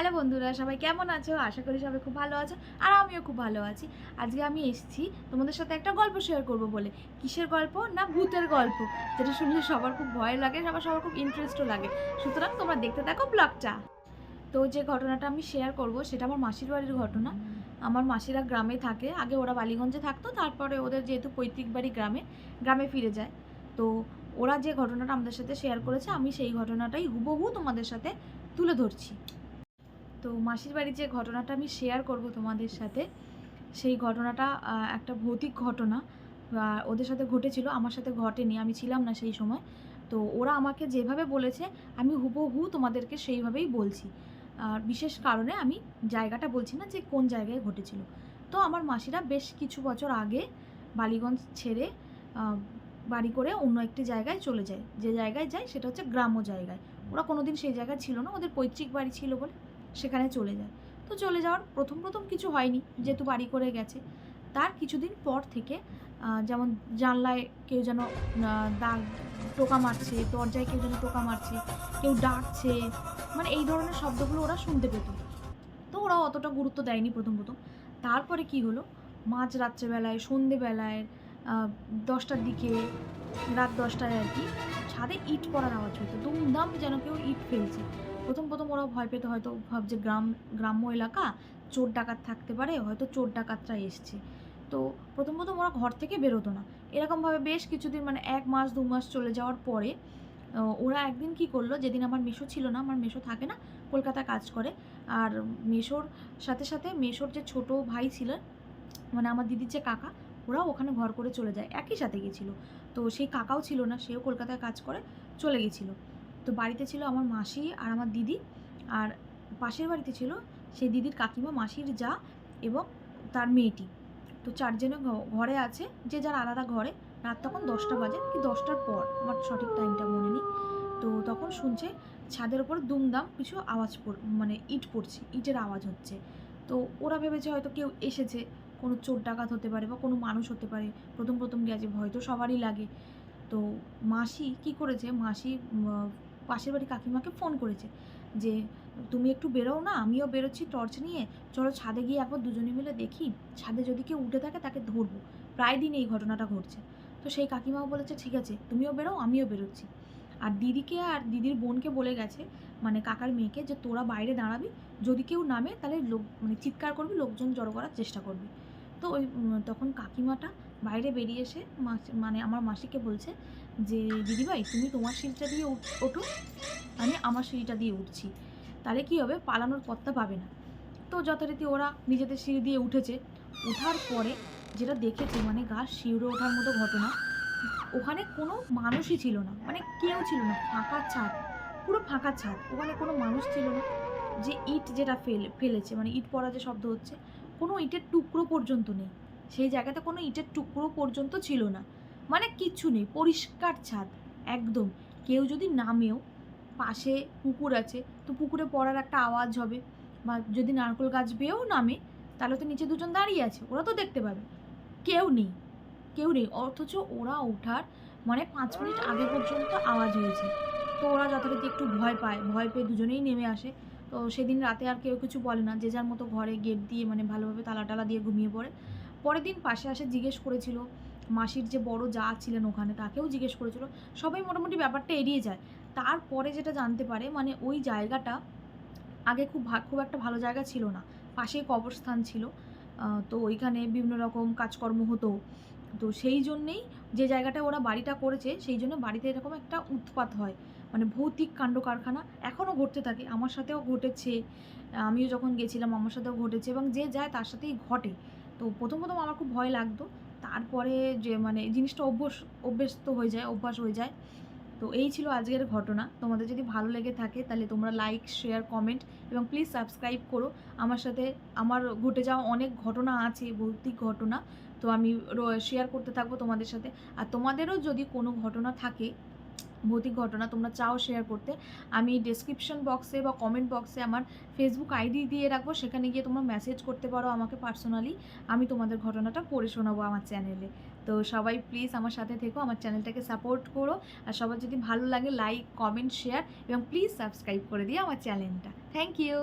Hello বন্ধুরা, সবাই কেমন আছো? আশা করি সবাই খুব ভালো আছো, আর আমিও খুব ভালো আছি। আজকে আমি এসেছি তোমাদের সাথে একটা গল্প শেয়ার করব বলে। কিসের গল্প না ভূতের গল্প? যেটা শুনলে সবার খুব ভয় লাগে, সবার সবার খুব ইন্টারেস্টও লাগে। সুতরাং তোমরা দেখতে থাকো ব্লগটা। তো যে ঘটনাটা আমি শেয়ার করব, সেটা আমার মাসির বাড়ির ঘটনা। আমার মাসিরা গ্রামে থাকে, আগে ওরা বালিগঞ্জে থাকতো, তারপরে ওদের যেহেতু পৈতৃক বাড়ি গ্রামে গ্রামে ফিরে যায়। তো ওরা যে ঘটনাটা আমাদের সাথে শেয়ার করেছে, আমি সেই ঘটনাটাই হুবহু তোমাদের সাথে তুলে ধরছি। তো মাসির বাড়ির যে ঘটনাটা আমি শেয়ার করব তোমাদের সাথে, সেই ঘটনাটা একটা ভৌতিক ঘটনা ওদের সাথে ঘটেছিল, আমার সাথে ঘটেনি, আমি ছিলাম না সেই সময়। তো ওরা আমাকে যেভাবে বলেছে, আমি হুবহু তোমাদেরকে সেইভাবেই বলছি। আর বিশেষ কারণে আমি জায়গাটা বলছি না যে কোন জায়গায় ঘটেছিল। তো আমার মাসিরা বেশ কিছু বছর আগে বালিগঞ্জ ছেড়ে বাড়ি করে অন্য একটি জায়গায় চলে যায়। যে জায়গায় যায়, সেটা হচ্ছে গ্রাম্য জায়গায়। ওরা কোনোদিন সেই জায়গায় ছিল না, ওদের পৈতৃক বাড়ি ছিল বলে। সেখানে চলে যায়। তো চলে যাওয়ার প্রথম প্রথম কিছু হয়নি, যেহেতু বাড়ি করে গেছে। তার কিছুদিন পর থেকে যেমন জানলায় কেউ যেন দাগ, টোকা মারছে, দরজায় কেউ যেন টোকা মারছে, কেউ ডাকছে মানে এই ধরনের শব্দগুলো ওরা শুনতে পেত। তো ওরা অতটা গুরুত্ব দেয়নি প্রথম প্রথম। তারপরে কি হলো? মাঝ রাত্রেবেলায়, সন্ধেবেলায় দশটার দিকে, রাত দশটায় আর কি, ছাদে ইট পড়ার আওয়াজ হতো দুমদাম যেন কেউ ইট ফেলছে। প্রথম প্রথম ওরা ভয় পেতে, হয়তো ভাবছে গ্রাম, গ্রাম্য এলাকা, চোর ডাকাত থাকতে পারে, হয়তো চোর ডাকাতরা এসছে। তো প্রথম প্রথম ওরা ঘর থেকে বেরোতো না। এরকমভাবে বেশ কিছুদিন মানে এক মাস, দু মাস চলে যাওয়ার পরে ওরা একদিন কি করল, যেদিন আমার মেশো ছিল না, আমার মেশো থাকে না, কলকাতায় কাজ করে, আর মেশোর সাথে সাথে মেশোর যে ছোট ভাই ছিলেন মানে আমার দিদির যে কাকা, ওরাও ওখানে ঘর করে চলে যায়, একই সাথে গেছিল। তো সেই কাকাও ছিল না, সেও কলকাতায় কাজ করে চলে গেছিল। তো বাড়িতে ছিল আমার মাসি আর আমার দিদি আর পাশের বাড়িতে ছিল সেই দিদির কাকিমা, মাসির যা এবং তার মেয়েটি। তো চারজনে ঘরে আছে, যে যার আলাদা ঘরে। রাত তখন দশটা বাজে কি দশটার পর, আমার সঠিক টাইমটা মনে নেই। তো তখন শুনছে ছাদের ওপর দুমদাম কিছু আওয়াজ পড় মানে ইট পড়ছে, ইটের আওয়াজ হচ্ছে। তো ওরা ভেবেছে হয়তো কেউ এসেছে, কোনো চোর ডাকাত হতে পারে বা কোনো মানুষ হতে পারে। প্রথম প্রথম গেছে, ভয় তো সবারই লাগে। তো মাসি কি করেছে, মাসি পাশের বাড়ি কাকিমাকে ফোন করেছে যে, তুমি একটু বেরোও না? আমিও বেরোচ্ছি টর্চ নিয়ে। চলো ছাদে গিয়ে একবার দুজনে মিলে দেখি। ছাদে যদি কেউ উঠে থাকে তাকে ধরবো। প্রায় দিন এই ঘটনাটা ঘটছে। তো সেই কাকিমাও বলেছে, ঠিক আছে, তুমিও বেরো আমিও বেরোচ্ছি। আর দিদিকে আর দিদির বোনকে বলে গেছে মানে কাকার মেয়েকে, যে তোরা বাইরে দাঁড়াবি, যদি কেউ নামে তাহলে লোক মানে চিৎকার করবি, লোকজন জড়ো করার চেষ্টা করবি। তো ওই তখন কাকিমাটা বাইরে বেরিয়ে এসে মানে আমার মাসিকে বলছে যে, দিদিভাই, তুমি তোমার সিঁড়িটা দিয়ে ওঠো। আমি আমার সিঁড়িটা দিয়ে উঠছি। তাহলে কি হবে? পালানোর পথটা পাবে না। তো যথারীতি ওরা নিজেদের সিঁড়ি দিয়ে উঠেছে। ওঠার পরে যেটা দেখেছে মানে গাছ শিউরে ওঠার মতো ঘটনা, ওখানে কোনো মানুষই ছিল না। মানে কেউ ছিল না। ফাঁকা ছাদ। পুরো ফাঁকা ছাদ। ওখানে কোনো মানুষ ছিল না। যে ইট যেটা ফেলে, ফেলেছে মানে ইট পড়া যে শব্দ হচ্ছে কোনো ইটের টুকরো পর্যন্ত নেই। সেই জায়গাতে কোনো ইটের টুকরো পর্যন্ত ছিল না। মানে কিচ্ছু নেই, পরিষ্কার ছাদ, একদম। কেউ যদি নামেও পাশে পুকুর আছে, তো পুকুরে পড়ার একটা আওয়াজ হবে। বা যদি নারকোল গাছ বেয়েও নামে, তাহলে তো নিচে দুজন দাঁড়িয়ে আছে, ওরা তো দেখতে পাবে। কেউ নেই কেউ নেই। অথচ ওরা ওঠার মানে পাঁচ মিনিট আগে পর্যন্ত আওয়াজ হয়েছে। তো ওরা যথারীতি একটু ভয় পায়, ভয় পেয়ে দুজনেই নেমে আসে। তো সেদিন রাতে আর কেউ কিছু বলে না। যে যার মতো ঘরে গেট দিয়ে মানে ভালোভাবে তালা টালা দিয়ে ঘুমিয়ে পড়ে। পরের দিন পাশে আসে জিজ্ঞেস করেছিল, মাসির যে বড় যা ছিলেন ওখানে? তাকেও জিজ্ঞেস করেছিল। সবাই মোটামুটি ব্যাপারটা এড়িয়ে যায়। তারপরে যেটা জানতে পারে মানে ওই জায়গাটা আগে খুব খুব একটা ভালো জায়গা ছিল না। পাশেই কবরস্থান ছিল। তো ওইখানে বিভিন্ন রকম কাজকর্ম হতো। তো সেই জন্যেই যে জায়গাটা ওরা বাড়িটা করেছে, সেই জন্য বাড়িতে এরকম একটা উৎপাত হয়। মানে ভৌতিক কাণ্ড কারখানা এখনও ঘটতে থাকে। আমার সাথেও ঘটেছে। আমিও যখন গেছিলাম, আমার সাথেও ঘটেছে এবং যে যায় তার সাথেই ঘটে। তো প্রথম প্রথম আমার খুব ভয় লাগতো। তারপরে যে মানে জিনিসটা অভ্যাস, অভ্যস্ত হয়ে যায়, অভ্যাস হয়ে যায়। তো এই ছিল আজকের ঘটনা। তোমাদের যদি ভালো লেগে থাকে তাহলে তোমরা লাইক শেয়ার কমেন্ট এবং প্লিজ সাবস্ক্রাইব করো। আমার সাথে আমার ঘটে যাওয়া অনেক ঘটনা আছে, ভৌতিক ঘটনা। তো আমি শেয়ার করতে থাকব তোমাদের সাথে। আর তোমাদেরও যদি কোনো ঘটনা থাকে ভৌতিক ঘটনা তোমরা চাও শেয়ার করতে, আমি ডেসক্রিপশন বক্সে বা কমেন্ট বক্সে আমার ফেসবুক আইডি দিয়ে রাখব, সেখানে গিয়ে তোমরা মেসেজ করতে পারো আমাকে পার্সোনালি আমি তোমাদের ঘটনাটা পড়ে শোনাবো আমার চ্যানেলে তো সবাই প্লিজ আমার সাথে থেকো, আমার চ্যানেলটাকে সাপোর্ট করো, আর সবার যদি ভালো লাগে লাইক কমেন্ট শেয়ার এবং প্লিজ সাবস্ক্রাইব করে দিও আমার চ্যানেলটা থ্যাংক ইউ